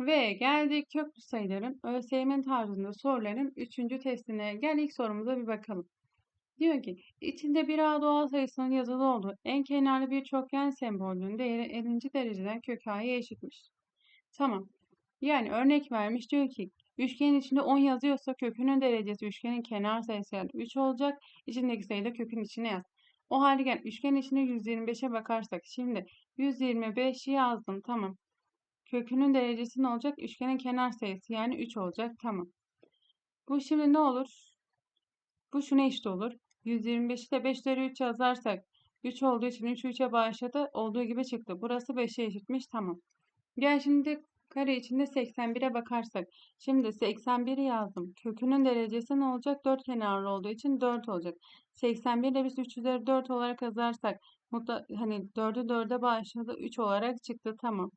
Ve geldik köklü sayıların ÖSYM tarzında soruların 3. testine. Gel ilk sorumuza bir bakalım. Diyor ki içinde bir A doğal sayısının yazılı olduğu en kenarlı bir çokgen sembolünün değeri 50. dereceden kök A'ya eşitmiş. Tamam. Yani örnek vermiş diyor ki üçgenin içinde 10 yazıyorsa kökünün derecesi üçgenin kenar sayısı yani 3 olacak. İçindeki sayı da kökün içine yaz. O halde gel üçgenin içinde 125'e bakarsak şimdi 125'i yazdım tamam. Kökünün derecesi ne olacak? Üçgenin kenar sayısı yani 3 olacak. Tamam. Bu şimdi ne olur? Bu şuna eşit olur. 125'i de 5 üzeri 3 yazarsak 3 olduğu için 3 3'e başladı. Olduğu gibi çıktı. Burası 5'e eşitmiş. Tamam. Gel şimdi kare içinde 81'e bakarsak. Şimdi 81'i yazdım. Kökünün derecesi ne olacak? 4 kenarlı olduğu için 4 olacak. 81 de biz 3 üzeri 4 olarak yazarsak mutlu, hani 4'ü 4'e başladı. 3 olarak çıktı. Tamam.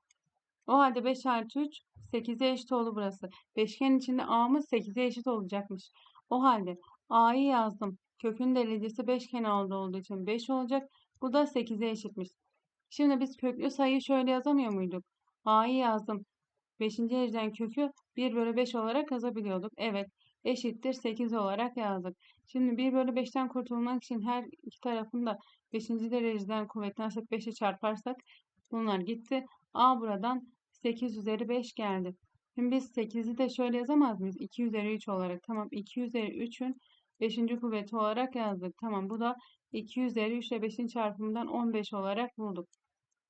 O halde 5 artı 3 8'e eşit oldu burası. Beşgen içinde A'mız 8'e eşit olacakmış. O halde A'yı yazdım. Kökün derecesi 5 kenarlı olduğu için 5 olacak. Bu da 8'e eşitmiş. Şimdi biz köklü sayıyı şöyle yazamıyor muyduk? A'yı yazdım. 5. dereceden kökü 1 bölü 5 olarak yazabiliyorduk. Evet eşittir 8 olarak yazdık. Şimdi 1 bölü 5'ten kurtulmak için her iki tarafını da 5. dereceden kuvvetlersek 5'e çarparsak bunlar gitti. A buradan 8 üzeri 5 geldi. Şimdi biz 8'i de şöyle yazamaz mıyız? 2 üzeri 3 olarak. Tamam 2 üzeri 3'ün 5. kuvveti olarak yazdık. Tamam bu da 2 üzeri 3 ile 5'in çarpımından 15 olarak bulduk.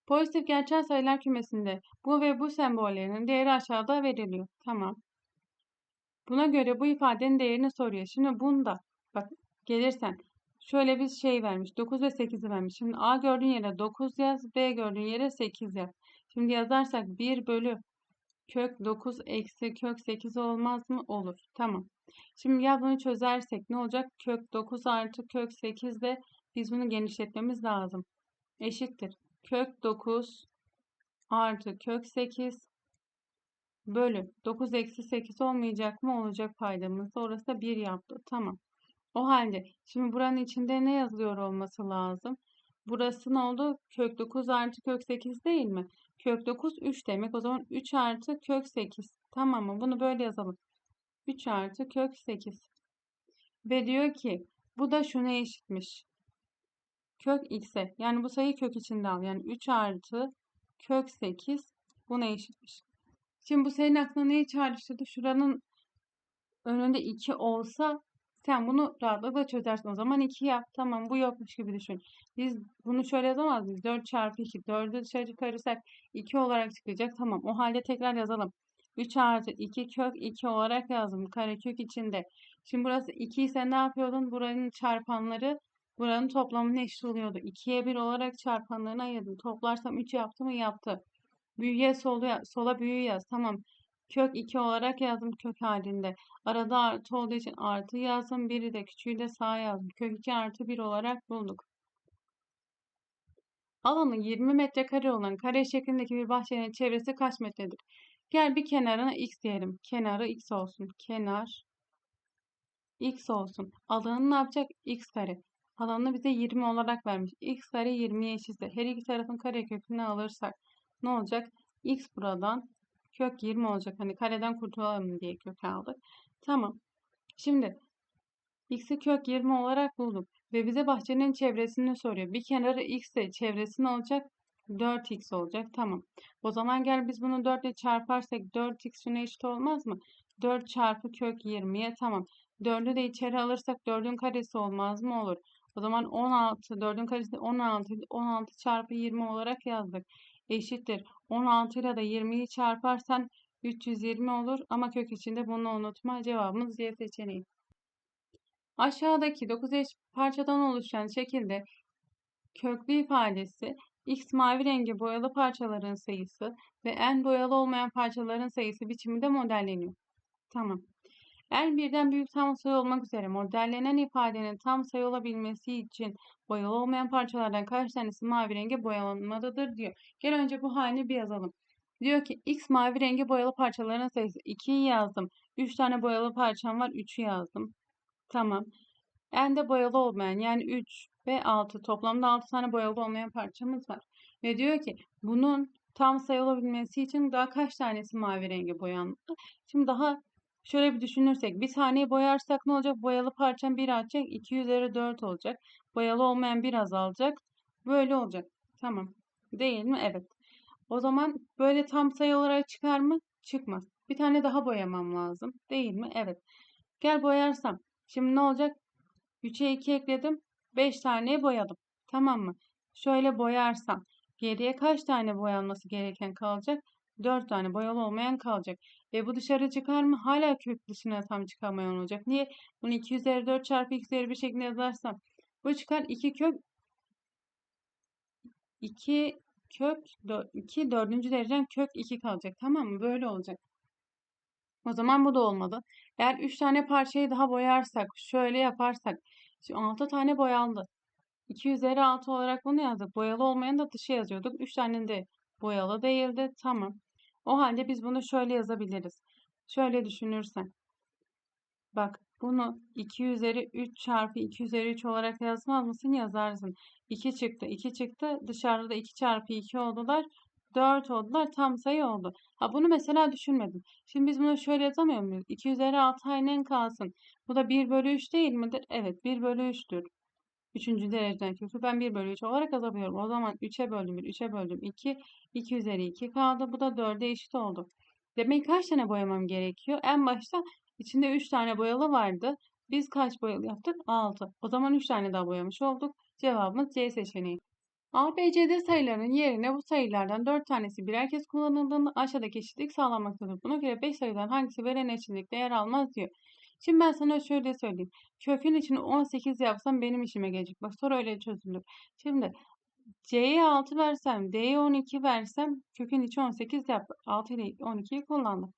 Pozitif gerçel sayılar kümesinde bu ve bu sembollerinin değeri aşağıda veriliyor. Tamam. Buna göre bu ifadenin değerini soruyor. Şimdi bunda bak gelirsen şöyle bir şey vermiş. 9 ve 8'i vermiş. Şimdi A gördüğün yere 9 yaz. B gördüğün yere 8 yaz. Şimdi yazarsak 1 bölü kök 9 eksi kök 8 olmaz mı? Olur. Tamam. Şimdi ya bunu çözersek ne olacak? Kök 9 artı kök 8 de biz bunu genişletmemiz lazım. Eşittir. Kök 9 artı kök 8 bölü 9 eksi 8 olmayacak mı? Olacak paydamızda. Orası da 1 yaptı. Tamam. O halde şimdi buranın içinde ne yazılıyor olması lazım? Burası ne oldu? Kök 9 artı kök 8 değil mi? Kök 9 3 demek. O zaman 3 artı kök 8. Tamam mı? Bunu böyle yazalım. 3 artı kök 8. Ve diyor ki bu da şuna eşitmiş. Kök x'e. Yani bu sayıyı kök içinde al. Yani 3 artı kök 8 buna eşitmiş. Şimdi bu senin aklına neyi çağrıştırdı? Şuranın önünde 2 olsa sen bunu rahatlıkla çözersin. O zaman 2 yap. Tamam bu yokmuş gibi düşün. Biz bunu şöyle yazamaz mıyız? 4 çarpı 2. 4'ü dışarı çıkarırsak 2 olarak çıkacak. Tamam o halde tekrar yazalım. 3 artı 2 kök 2 olarak yazdım. Karekök içinde. Şimdi burası 2 ise ne yapıyordun? Buranın çarpanları buranın toplamına eşit oluyordu. 2'ye 1 olarak çarpanlarını ayırdım. Toplarsam 3 yaptı mı? Yaptı. Büyüye sola, sola büyü yaz. Tamam. Kök 2 olarak yazdım kök halinde. Arada artı olduğu için artı yazdım. Biri de küçüğü de sağ yazdım. Kök 2 artı 1 olarak bulduk. Alanı 20 metrekare olan kare şeklindeki bir bahçenin çevresi kaç metredir? Gel bir kenarına x diyelim. Kenarı x olsun. Kenar x olsun. Alanı ne yapacak? x kare. Alanını bize 20 olarak vermiş. x kare 20'ye eşitse her iki tarafın kare kökünü alırsak ne olacak? x buradan kök 20 olacak. Hani kareden kurtulalım diye kök aldık. Tamam. Şimdi x'i kök 20 olarak bulduk. Ve bize bahçenin çevresini soruyor. Bir kenarı x ise çevresi ne olacak? 4x olacak. Tamam. O zaman gel biz bunu 4 ile çarparsak 4x şuna eşit olmaz mı? 4 çarpı kök 20'ye tamam. 4'ü de içeri alırsak 4'ün karesi olmaz mı? Olur. O zaman 16, 4'ün karesi 16, 16 çarpı 20 olarak yazdık. Eşittir. 16 ile de 20'yi çarparsan 320 olur ama kök içinde bunu unutma. Cevabımız C seçeneği. Aşağıdaki 9 eş parçadan oluşan şekilde köklü ifadesi x mavi rengi boyalı parçaların sayısı ve n boyalı olmayan parçaların sayısı biçiminde modelleniyor. Tamam. N birden büyük tam sayı olmak üzere modellenen ifadenin tam sayı olabilmesi için boyalı olmayan parçalardan kaç tanesi mavi renge boyalanmalıdır diyor. Gel önce bu halini bir yazalım. Diyor ki x mavi rengi boyalı parçaların sayısı 2'yi yazdım. 3 tane boyalı parçam var 3'ü yazdım. Tamam. N'de boyalı olmayan yani 3 ve 6 toplamda 6 tane boyalı olmayan parçamız var. Ve diyor ki bunun tam sayı olabilmesi için daha kaç tanesi mavi renge boyandı? Şimdi daha şöyle bir düşünürsek bir taneyi boyarsak ne olacak? Boyalı parçam 1 artacak. 2 üzeri 4 olacak. Boyalı olmayan 1 azalacak. Böyle olacak. Tamam. Değil mi? Evet. O zaman böyle tam sayı olarak çıkar mı? Çıkmaz. Bir tane daha boyamam lazım. Değil mi? Evet. Gel boyarsam. Şimdi ne olacak? 3'e 2 ekledim. 5 taneyi boyadım. Tamam mı? Şöyle boyarsam. Geriye kaç tane boyanması gereken kalacak? 4 tane boyalı olmayan kalacak. E bu dışarı çıkar mı? Hala kök tam çıkamayan olacak. Niye? Bunu 2 üzeri 4 çarpı 2 üzeri 1 şeklinde yazarsam. Bu çıkar 2 kök 2 kök 2 dördüncü dereceden kök 2 kalacak. Tamam mı? Böyle olacak. O zaman bu da olmadı. Eğer 3 tane parçayı daha boyarsak, şöyle yaparsak. Şimdi 6 tane boyandı. 2 üzeri 6 olarak bunu yazdık. Boyalı olmayan da dışı yazıyorduk. 3 tane de boyalı değildi. Tamam. O halde biz bunu şöyle yazabiliriz. Şöyle düşünürsen. Bak bunu 2 üzeri 3 çarpı 2 üzeri 3 olarak yazmaz mısın? Yazarsın. 2 çıktı. 2 çıktı. Dışarıda 2 çarpı 2 oldular. 4 oldular. Tam sayı oldu. Ha bunu mesela düşünmedim. Şimdi biz bunu şöyle yazamıyor muyuz? 2 üzeri 6 aynen kalsın. Bu da 1 bölü 3 değil midir? Evet 1 bölü 3'tür. Üçüncü dereceden kökü ben 1 bölü 3 olarak yazabiliyorum. O zaman 3'e böldüm 1, 3'e böldüm 2. 2 üzeri 2 kaldı. Bu da 4'e eşit oldu. Demek kaç tane boyamam gerekiyor? En başta içinde 3 tane boyalı vardı. Biz kaç boyalı yaptık? 6. O zaman 3 tane daha boyamış olduk. Cevabımız C seçeneği. A, B, C, D sayılarının yerine bu sayılardan 4 tanesi birer kez kullanıldığında aşağıdaki eşitlik sağlanmaktadır. Buna göre 5 sayıdan hangisi veren eşitlikte yer almaz diyor. Şimdi ben sana şöyle söyleyeyim. Kökün içini 18 yapsam benim işime gelecek. Bak soru öyle çözülür. Şimdi C'ye 6 versem, D'ye 12 versem kökün içi 18 yaptı. 6 ile 12'yi kullandım.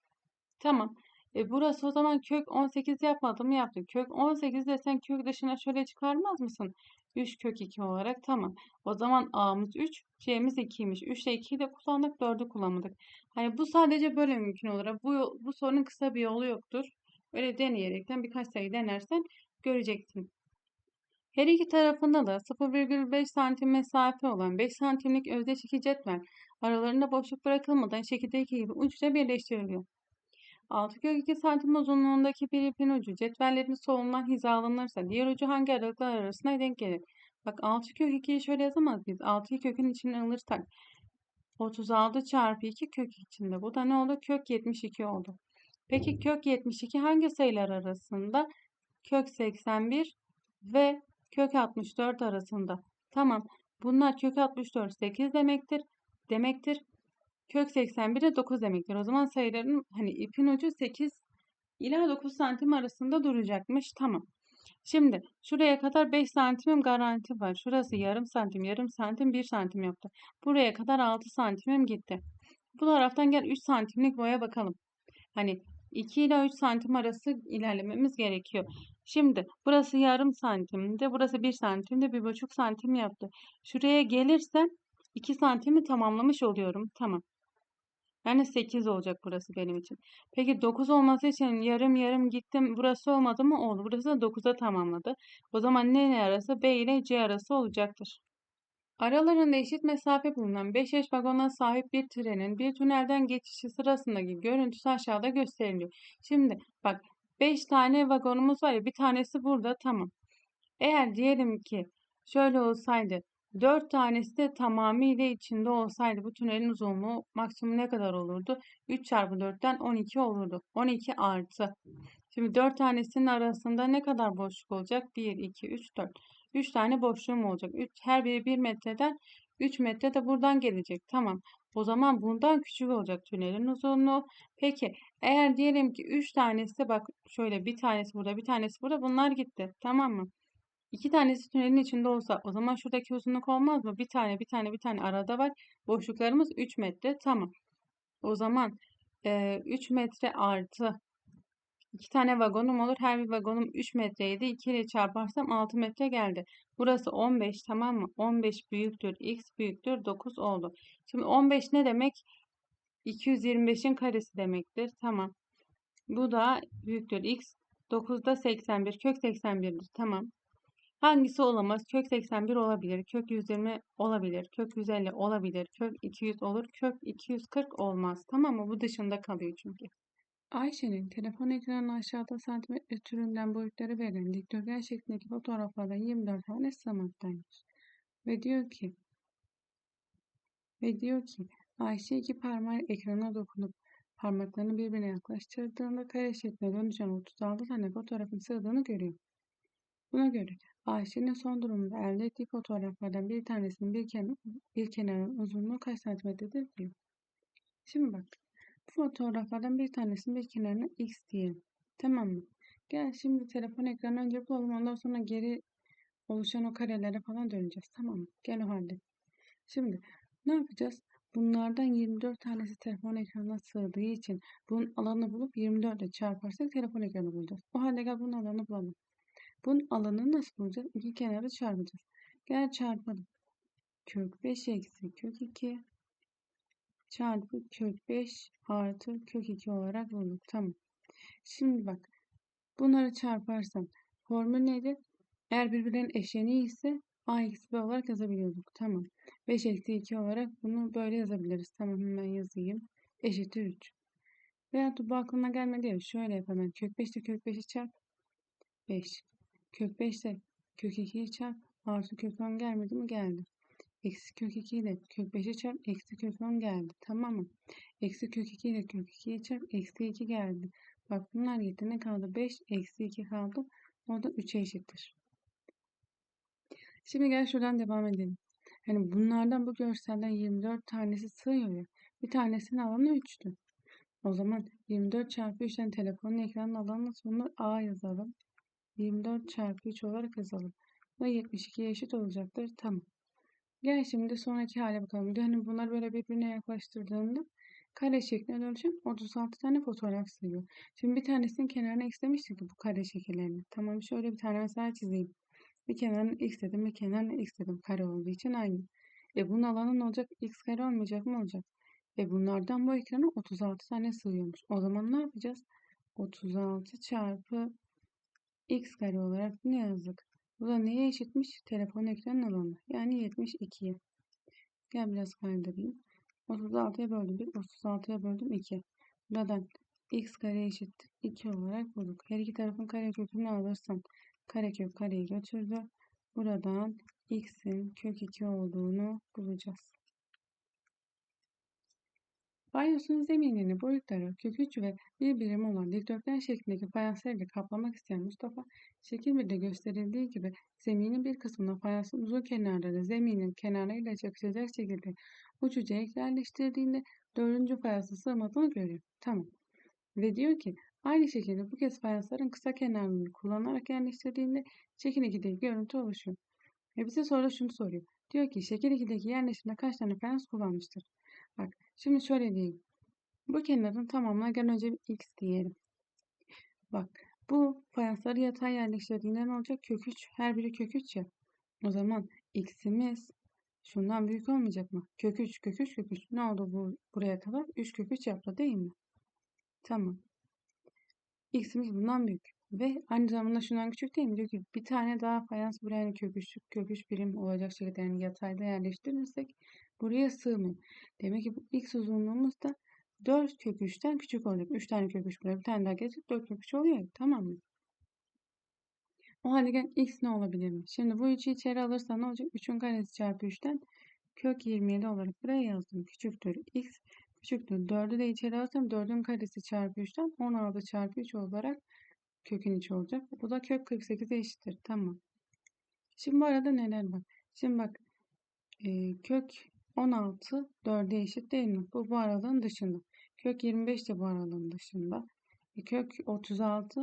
Tamam. E burası o zaman kök 18 yapmadı mı yaptı. Kök 18 desen kök dışına şöyle çıkarmaz mısın? 3 kök 2 olarak tamam. O zaman A'mız 3, C'miz 2'ymiş. 3 ile 2'yi de kullandık, 4'ü kullanmadık. Hani bu sadece böyle mümkün olur. Bu, bu sorunun kısa bir yolu yoktur. Öyle deneyerekten birkaç sayı denersen göreceksin. Her iki tarafında da 0,5 santim mesafe olan 5 santimlik özdeş iki cetvel aralarında boşluk bırakılmadan şekildeki gibi uçça birleştiriliyor. 6 kök 2 santim uzunluğundaki bir ipin ucu cetvellerin solundan hizalanırsa diğer ucu hangi aralıklar arasına denk gelir? Bak 6 kök 2'yi şöyle yazamaz biz. 6'yı kökün içine alırsak 36 çarpı 2 kök içinde. Bu da ne oldu? Kök 72 oldu. Peki kök 72 hangi sayılar arasında? Kök 81 ve kök 64 arasında. Tamam. Bunlar kök 64 8 demektir. Demektir. Kök 81 de 9 demektir. O zaman sayıların hani ipin ucu 8 ila 9 santim arasında duracakmış. Tamam. Şimdi şuraya kadar 5 santimim garanti var. Şurası yarım santim, yarım santim, 1 santim yaptı. Buraya kadar 6 santimim gitti. Bu taraftan gel 3 santimlik boya bakalım. Hani 2 ile 3 santim arası ilerlememiz gerekiyor. Şimdi burası yarım santimdi. Burası 1 santimdi. 1,5 santim yaptı. Şuraya gelirsem 2 santimi tamamlamış oluyorum. Tamam. Yani 8 olacak burası benim için. Peki 9 olması için yarım yarım gittim. Burası olmadı mı? Oldu. Burası da 9'a tamamladı. O zaman ne ne arası? B ile C arası olacaktır. Aralarında eşit mesafe bulunan 5 eş vagona sahip bir trenin bir tünelden geçişi sırasındaki görüntüsü aşağıda gösteriliyor. Şimdi bak 5 tane vagonumuz var ya bir tanesi burada tamam. Eğer diyelim ki şöyle olsaydı 4 tanesi de tamamıyla içinde olsaydı bu tünelin uzunluğu maksimum ne kadar olurdu? 3 çarpı 4'ten 12 olurdu. 12 artı. Şimdi 4 tanesinin arasında ne kadar boşluk olacak? 1, 2, 3, 4. 3 tane boşluğum olacak. 3, her biri 1 metreden 3 metre de buradan gelecek. Tamam. O zaman bundan küçük olacak tünelin uzunluğu. Peki eğer diyelim ki 3 tanesi bak şöyle bir tanesi burada bir tanesi burada bunlar gitti. Tamam mı? İki tanesi tünelin içinde olsa o zaman şuradaki uzunluk olmaz mı? Bir tane bir tane bir tane arada var. Boşluklarımız 3 metre. Tamam. O zaman e, 3 metre artı 2 tane vagonum olur. Her bir vagonum 3 metreydi. 2 ile çarparsam 6 metre geldi. Burası 15 tamam mı? 15 büyüktür. X büyüktür. 9 oldu. Şimdi 15 ne demek? 225'in karesi demektir. Tamam. Bu da büyüktür. X 9'da 81. Kök 81'dir. Tamam. Hangisi olamaz? Kök 81 olabilir, kök 120 olabilir, kök 150 olabilir, kök 200 olur, kök 240 olmaz. Tamam mı? Bu dışında kalıyor çünkü. Ayşe'nin telefon ekranının aşağıda santimetre türünden boyutları verilen dikdörtgen şeklindeki fotoğraflardan 24 tane sığmaktaymış. Ve diyor ki ve diyor ki Ayşe iki parmağıyla ekrana dokunup parmaklarını birbirine yaklaştırdığında kare şekline dönüşen 36 tane fotoğrafın sığdığını görüyor. Buna göre Ayşe'nin son durumunda elde ettiği fotoğraflardan bir tanesinin bir, kenar, bir kenarın uzunluğu kaç santimetredir diyor. Şimdi bak bu fotoğraflardan bir tanesinin bir kenarına x diyelim. Tamam mı? Gel şimdi telefon ekranı önce bulalım ondan sonra geri oluşan o karelere falan döneceğiz. Tamam mı? Gel o halde. Şimdi ne yapacağız? Bunlardan 24 tanesi telefon ekranına sığdığı için bunun alanını bulup 24 ile çarparsak telefon ekranı bulacağız. O halde gel bunun alanını bulalım. Bunun alanını nasıl bulacağız? İki kenarı çarpacağız. Gel çarpalım. Kök 5 eksi kök 2 çarpı kök 5 artı kök 2 olarak bulduk. Tamam. Şimdi bak. Bunları çarparsam formül neydi? Eğer birbirlerinin eşleniği ise a eksi b olarak yazabiliyorduk. Tamam. 5 eksi 2 olarak bunu böyle yazabiliriz. Tamam hemen yazayım. Eşittir 3. Veyahut da bu aklıma gelmedi ya. Şöyle yapalım. Kök 5 ile kök 5'i çarp. 5. Kök 5 ile kök 2'yi çarp. Artı kök 10 gelmedi mi? Geldi. Eksi kök 2 ile kök 5'i çarp. Eksi kök 10 geldi. Tamam mı? Eksi kök 2 ile kök 2'yi çarp. Eksi 2 geldi. Bak bunlar gitti. Ne kaldı? 5 eksi 2 kaldı. O da 3'e eşittir. Şimdi gel şuradan devam edelim. Hani bunlardan bu görselden 24 tanesi sığıyor ya. Bir tanesinin alanı 3'tü. O zaman 24 çarpı 3'ten telefonun ekranın alanı sonuna A yazalım. 24 çarpı 3 olarak yazalım. Da 72'ye eşit olacaktır. Tamam. Gel şimdi sonraki hale bakalım. Yani bunlar böyle birbirine yaklaştırdığında kare şekline dönüşen 36 tane fotoğraf sığıyor. Şimdi bir tanesinin kenarına eklemiştik bu kare şekillerini. Tamam şöyle bir tane mesela çizeyim. Bir kenarına x dedim, bir kenarına x dedim. Kare olduğu için aynı. E bunun alanı ne olacak? x kare olmayacak mı olacak? E bunlardan bu ekrana 36 tane sığıyormuş. O zaman ne yapacağız? 36 çarpı x kare olarak ne yazdık? Bu da neye eşitmiş? Telefon ekranın alanı. Yani 72'ye. Gel biraz kaydırayım. 36'ya böldüm 1, 36'ya böldüm 2. Buradan x kare eşittir 2 olarak bulduk. Her iki tarafın kare kökünü alırsam karekök kareyi götürdü. Buradan x'in kök 2 olduğunu bulacağız. Banyosunun zeminini boyutları kök 3 ve bir birim olan dikdörtgen şeklindeki fayanslarla kaplamak isteyen Mustafa, şekil 1'de gösterildiği gibi zeminin bir kısmına fayansın uzun kenarları zeminin kenarlarıyla çakışacak şekilde uç uca yerleştirdiğinde dördüncü fayansı sığmadığını görüyor. Tamam. Ve diyor ki aynı şekilde bu kez fayansların kısa kenarlarını kullanarak yerleştirdiğinde şekil 2'deki görüntü oluşuyor. Ve bize sonra şunu soruyor. Diyor ki şekil 2'deki yerleşimde kaç tane fayans kullanmıştır? Bak şimdi şöyle diyeyim. Bu kenarın tamamına gel önce bir x diyelim. Bak bu fayansları yatay yerleştirdiğinde ne olacak? Kök 3. Her biri kök 3 ya. O zaman x'imiz şundan büyük olmayacak mı? Kök 3, kök 3, kök 3. Ne oldu bu buraya kadar? 3 kök 3 yaptı değil mi? Tamam. X'imiz bundan büyük. Ve aynı zamanda şundan küçük değil mi? Diyor ki bir tane daha fayans buraya yani kök 3, kök 3 birim olacak şekilde yani yatayda yerleştirirsek buraya sığmıyor. Demek ki bu x uzunluğumuz da 4 kök 3'ten küçük olacak. 3 tane kök 3 buraya bir tane daha gelecek 4 kök 3 oluyor. Tamam mı? O halde gel x ne olabilir mi? Şimdi bu 3'ü içeri alırsan ne olacak? 3'ün karesi çarpı 3'ten kök 27 olarak buraya yazdım. Küçüktür x küçüktür. 4'ü de içeri alırsam 4'ün karesi çarpı 3'ten 16 çarpı 3 olarak kökün içi olacak. Bu da kök 48'e eşittir. Tamam. Şimdi bu arada neler var? Şimdi bak e, kök 16 4'e eşit değil mi? Bu bu aralığın dışında. Kök 25 de bu aralığın dışında. E, kök 36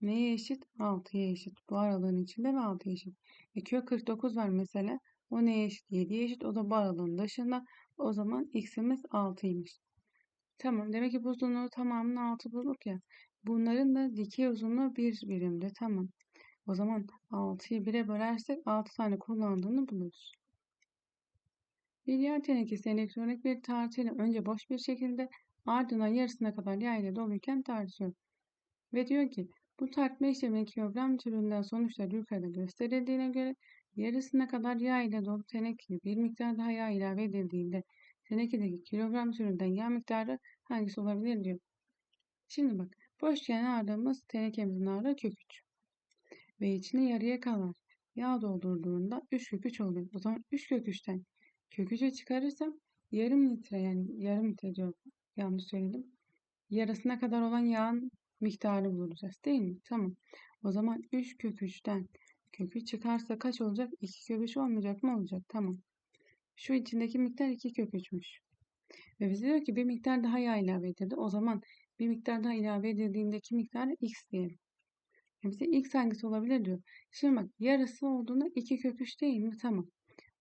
neye eşit? 6'ya eşit. Bu aralığın içinde ve 6'ya eşit. E, kök 49 var mesela. O neye eşit? 7'ye eşit. O da bu aralığın dışında. O zaman x'imiz 6'ymış. Tamam. Demek ki bu uzunluğu tamamını 6 bulduk ya. Bunların da dikey uzunluğu 1 birimdi. Tamam. O zaman 6'yı 1'e bölersek 6 tane kullandığını buluruz. Bir yer tenekesi elektronik bir tartıyla önce boş bir şekilde ardından yarısına kadar yağ ile doluyken tartıyor. Ve diyor ki Bu tartma işleminin kilogram türünden sonuçları yukarıda gösterildiğine göre yarısına kadar yağ ile dolu tenekeye bir miktar daha yağ ilave edildiğinde tenekedeki kilogram türünden yağ miktarı hangisi olabilir diyor. Şimdi bak boşken ağırlığımız tenekemizin ağırlığı kök 3 ve içine yarıya kadar yağ doldurduğunda 3 kök 3 oluyor. O zaman 3 kök 3'ten kök 3'e çıkarırsam yarım litre yani yarım litre diyorum yanlış söyledim. Yarısına kadar olan yağın miktarı bulacağız değil mi? Tamam. O zaman 3 kök 3'ten kök 3 çıkarsa kaç olacak? 2 kök 3 olmayacak mı? Olacak. Tamam. Şu içindeki miktar 2 kök 3'müş. Ve bize diyor ki bir miktar daha yağ ilave edildi. O zaman bir miktar daha ilave edildiğindeki miktarı x diyelim. Bize x hangisi olabilir diyor. Şimdi bak yarısı olduğunda 2 kök 3 değil mi? Tamam.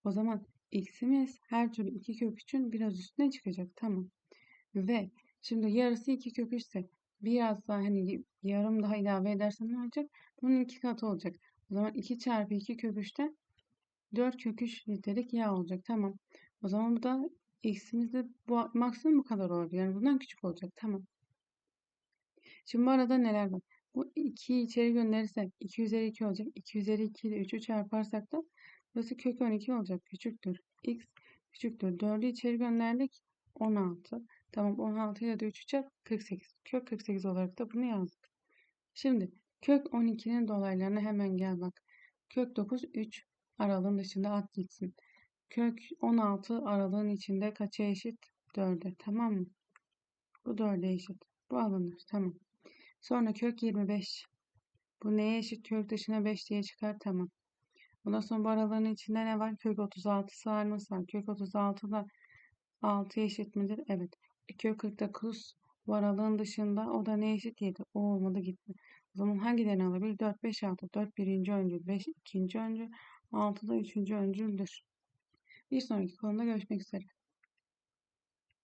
O zaman x'imiz her türlü 2 kök 3'ün biraz üstüne çıkacak. Tamam. Ve şimdi yarısı 2 kök 3 ise biraz daha hani yarım daha ilave edersem ne olacak? Bunun iki katı olacak. O zaman 2 çarpı 2 kök 3'ten 4 kök 3 litrelik yağ olacak. Tamam. O zaman bu da x'imiz de bu maksimum bu kadar olacak. Yani bundan küçük olacak. Tamam. Şimdi bu arada neler var? Bu 2'yi içeri gönderirsek 2 üzeri 2 olacak. 2 üzeri 2 ile 3'ü çarparsak da burası kök 12 olacak. Küçüktür. x küçüktür. 4'ü içeri gönderdik. 16. Tamam 16 ile de 3'ü çarp 48. Kök 48 olarak da bunu yazdık. Şimdi kök 12'nin dolaylarına hemen gel bak. Kök 9 3 aralığın dışında at gitsin. Kök 16 aralığın içinde kaça eşit? 4'e. Tamam mı? Bu 4'e eşit. Bu alınır. Tamam. Sonra kök 25. Bu neye eşit? Kök dışına 5 diye çıkar. Tamam. Bundan sonra bu aralığın içinde ne var? Kök 36 sarması var. Kök 36 da 6 eşit midir? Evet. E, kök 49 bu aralığın dışında o da ne eşit? 7. O olmadı gitti. O zaman hangilerini alabilir? 4, 5, 6. 4 birinci öncül, 5 ikinci öncül, 6 da üçüncü öncüldür. Bir sonraki konuda görüşmek üzere.